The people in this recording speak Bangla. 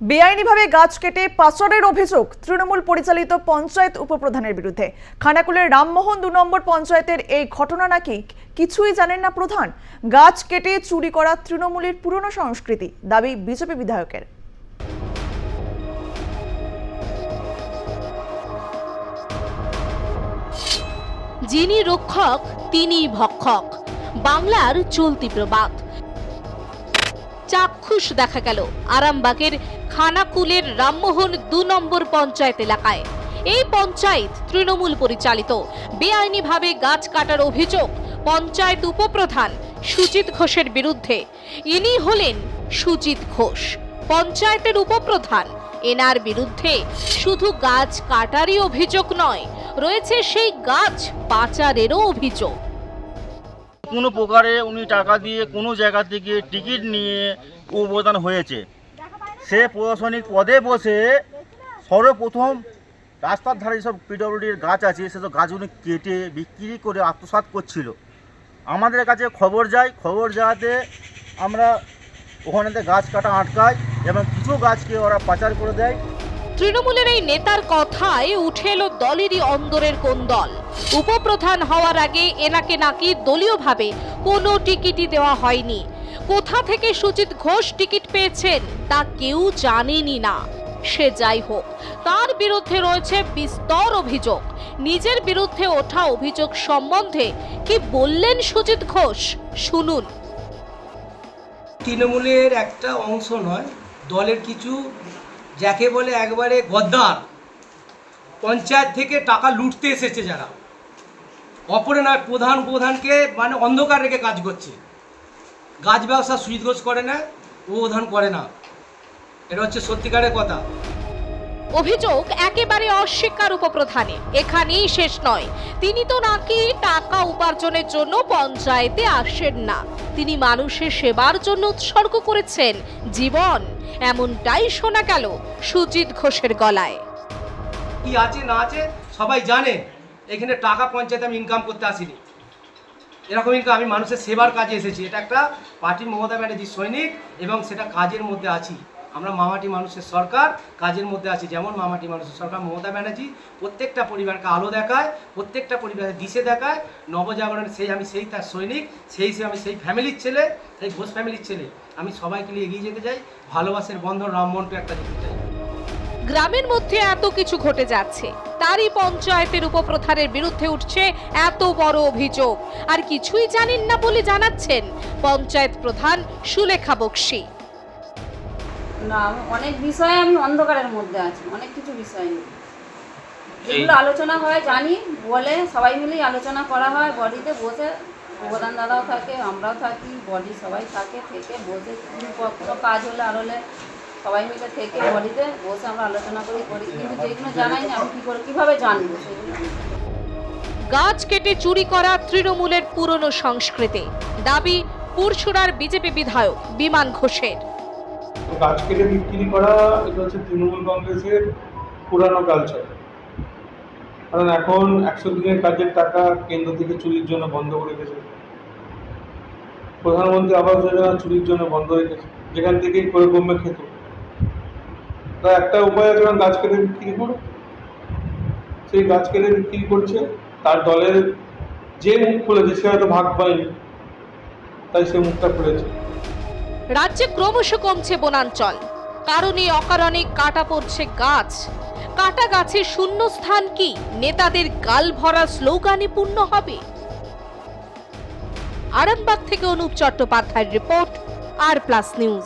বেআইনিভাবে গাছ কেটে পাচারের অভিযোগ তৃণমূল পরিচালিত পঞ্চায়েত উপপ্রধানের বিরুদ্ধে। খানাকুলের রামমোহন দু নম্বর পঞ্চায়েতের এই ঘটনা নাকি কিছুই জানেন না প্রধান। গাছ কেটে চুরি করা তৃণমূলের পুরনো সংস্কৃতি, দাবি বিজেপি বিধায়কের। যিনি রক্ষক তিনি ভক্ষক। বাংলার চলতি প্রবাদ। চাক্ষুষ দেখা গেল। আরামবাগের খানাকুলের রামমোহন দু নম্বর পঞ্চায়েত এলাকায়। এই পঞ্চায়েত তৃণমূল পরিচালিত। বেআইনিভাবে গাছ কাটার অভিযোগ পঞ্চায়েত উপপ্রধান সুজিত ঘোষের বিরুদ্ধে। ইনি হলেন সুজিত ঘোষ। পঞ্চায়েতের উপপ্রধান এনার বিরুদ্ধে শুধু গাছ কাটারই অভিযোগ নয়, রয়েছে সেই গাছ পাচারেরও অভিযোগ। কোনো প্রকারে উনি টাকা দিয়ে কোনো জায়গা থেকে টিকিট নিয়ে উপপ্রদান হয়েছে। সে প্রশাসনিক পদে বসে সর্বপ্রথম রাস্তার ধারে যেসব পিডব্লিউডির গাছ আছে, সেসব গাছগুলো কেটে বিক্রি করে আত্মসাৎ করছিল। আমাদের কাছে খবর যায়, খবর যাওয়াতে আমরা ওখানেতে গাছ কাটা আটকাই এবং কিছু গাছকে ওরা পাচার করে দেয়। তৃণমূলের এই নেতার কথায় উঠে এলো দলেরই অন্দরের কোন দল উপপ্রধান হওয়ার আগে এনাকে নাকি দলীয়ভাবে কোনো টিকিটই দেওয়া হয়নি। কোথা থেকে সুজিত ঘোষ টিকিট পেয়েছেন তা কেউ জানেনি না। সে যাই হোক, তার বিরুদ্ধে রয়েছে বিস্তর অভিযোগ। নিজের বিরুদ্ধে ওঠা অভিযোগ সম্বন্ধে কি বললেন সুজিত ঘোষ? শুনুন। তৃণমূলের একটা অংশ নয়, দলের কিছু যাকে বলে একবারে গদ্দার। পঞ্চায়েত থেকে টাকা লুটতে এসেছে যারা। অপরে নয়, প্রধান প্রধানকে মানে অন্ধকার রেখে কাজ করছে। গাছ ব্যবসা সুইচ করে না প্রধান করে না। এটা হচ্ছে সত্যিকারের কথা। অভিযোগ একেবারে অস্বীকার উপপ্রধানে এখানেই শেষ নয়। তিনি তো নাকি টাকা উপার্জনের জন্য পঞ্চায়েতে আসেন না। তিনি মানুষের সেবার জন্য উৎসর্গ করেছেন। জীবন, এমনটাই শোনা গেল সুজিত ঘোষের গলায়। কি আছে, না আছে, সবাই জানে। এখানে টাকা পঞ্চায়েতে আমি ইনকাম করতে আসিনি। এরকম ইনকাম আমি মানুষের সেবার কাজে এসেছি। এটা একটা পার্টি মমতা ব্যানার্জির সৈনিক এবং সেটা কাজের মধ্যে আছি। আমরা মামাটি মানুষের সরকার, কাজের মধ্যে আছি। যেমন মামাটি মানুষের সরকার, মমতা ব্যানার্জি প্রত্যেকটা পরিবারকে আলো দেখায়, প্রত্যেকটা পরিবারের দিশে দেখায় নবজাগরণ সেই আমি সেই তার সৈনিক, সেই সে আমি সেই ফ্যামিলির ছেলে, সেই ঘোষ ফ্যামিলির ছেলে। আমি সবাইকে নিয়ে এগিয়ে যেতে চাই। ভালোবাসার বন্ধন রামমন্টু একটা দিতে চাই। গ্রামের মধ্যে এত কিছু ঘটে যাচ্ছে। তারই পঞ্চায়েতের উপপ্রধানের বিরুদ্ধে উঠছে এত বড় অভিযোগ। আর কিছুই জানেন না বলে জানাচ্ছেন পঞ্চায়েত প্রধান সুলেখা বক্সি। না অনেক বিষয়ে আমি অন্ধকারের মধ্যে আছি অনেক কিছু বিষয় নিয়ে। যেগুলো আলোচনা হয় জানি বলে সবাই মিলেই আলোচনা করা হয় বডিতে বসে প্রধান দাদাও থাকে আমরাও থাকি বডি সবাই থাকে থেকে বসে কোনো কোনো কাজ হলে আর হলে সবাই মিলে থেকে বডিতে বসে আমরা আলোচনা করি করি। কিন্তু যেগুলো জানাই না আমি কী করে কীভাবে জানব সেগুলো? গাছ কেটে চুরি করা তৃণমূলের পুরনো সংস্কৃতি। দাবি পুরসুরার বিজেপি বিধায়ক বিমান ঘোষের। তো গাছ কেটে বিক্রি করা এটা হচ্ছে তৃণমূল কংগ্রেসের পুরানো কালচার কারণ এখন একশো দিনের কাজের টাকা কেন্দ্র থেকে চুরির জন্য বন্ধ করে রেখেছে প্রধানমন্ত্রী আবাস যোজনা চুরির জন্য বন্ধ রেখেছে যেখান থেকে করে কমে খেত। তা একটা উপায় আছে গাছ কেটে বিক্রি করো। সেই গাছ কেটে বিক্রি করছে, তার দলের যে মুখ খুলেছে, সে হয়তো ভাগ পায়নি। তাই সে মুখটা খুলেছে। রাজ্যে ক্রমশ কমছে বনাঞ্চল। কারণে অকারণে কাটা পড়ছে গাছ। কাটা গাছের শূন্যস্থান কি? নেতাদের গাল ভরা স্লোগানে পূর্ণ হবে। আরামবাগ থেকে অনুপ চট্টোপাধ্যায়ের রিপোর্ট, আর প্লাস নিউজ।